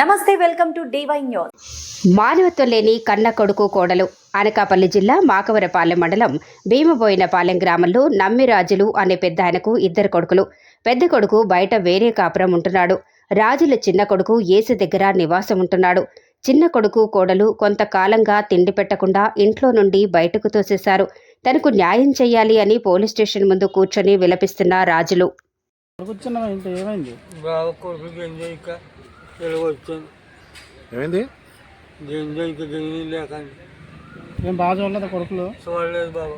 నమస్తే welcome to DY news. మానవత్వం లేని కన్న కొడుకు కోడలు అనకాపల్లి జిల్లా మాకవరపాలెం మండలం భీమబోయినపాలెం గ్రామంలో నమ్మిరాజులు అనే పెద్ద ఆయనకు ఇద్దరు కొడుకులు. పెద్ద కొడుకు బయట వేరే కాపురం ఉంటున్నాడు. రాజుల చిన్న కొడుకు ఏసు దగ్గర నివాసం ఉంటున్నాడు. చిన్న కొడుకు కోడలు కొంతకాలంగా తిండి పెట్టకుండా ఇంట్లో నుండి బయటకు తోసేశారు. తనకు న్యాయం చెయ్యాలి అని పోలీస్ స్టేషన్ ముందు కూర్చొని విలపిస్తున్న రాజులు. ఏంటి ఏమైంది? లేకండి ఏం బాగా చూడలేదు కొడుకులు? చూడలేదు బాబు.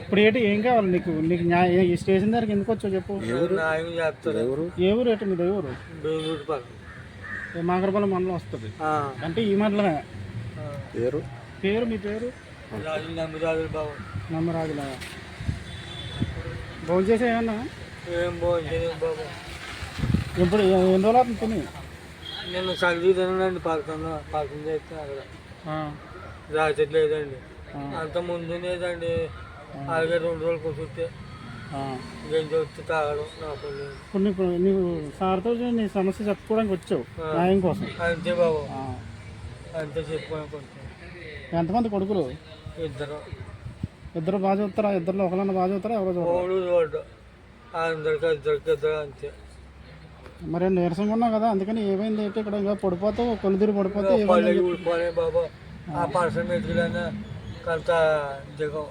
ఇప్పుడు ఏంటి ఏం కావాలి నీకు? నీకు న్యాయ ఈ స్టేషన్ దగ్గరికి ఎందుకు వచ్చావు చెప్పు. న్యాయం చేస్తారు ఎవరు? ఏ ఊరు ఏంటి మీ ఎవరు బెంగళూరు పక్కన. మాకరపాలెం మండలం వస్తుంది. ఆ, అంటే ఈ మండలమే. పేరు? పేరు మీ పేరు? రాజు నమ్మిరాజు బాబు. నమ్మరాజులా? భోజనం చేసే ఏమన్నా? ఏ- ఎన్ని రోజులు అవుతుంది తిని? నేను సగది తినండి పక్కన పక్కన చేస్తే అక్కడ. ఆ, రాత్రి లేదండి. ఆ, అంత ముందు లేదండి. అలాగే రెండు రోజులు కూర్చుంటే ఆ. గంజి వచ్చి తాగడం ఇప్పుడు నీకు సార్తో నీ సమస్య చెప్పుకోవడానికి వచ్చావు. న్యాయం కోసం. అంతే బాబు. అంతే చెప్పుకోనుకుంటున్నాను ఎంతమంది కొడుకులు? ఇద్దరు. ఇద్దరు బాగా చూస్తారా ఇద్దరు ఒకళ్ళన్నా బాగా చూస్తారా ఎవరో చూడరా అందరికి ఇద్దరికి ఇద్దరు అంతే. మరి నీరసంగా ఉన్నావు కదా అందుకని ఏమైంది ఏంటి ఇక్కడ ఇంకా పడిపోతావు కొలుదిరి పడిపోతే ఊడిపోయి బాబా. ఆ పర్సన్ ఎదుగుదన్నా కొంత దిగం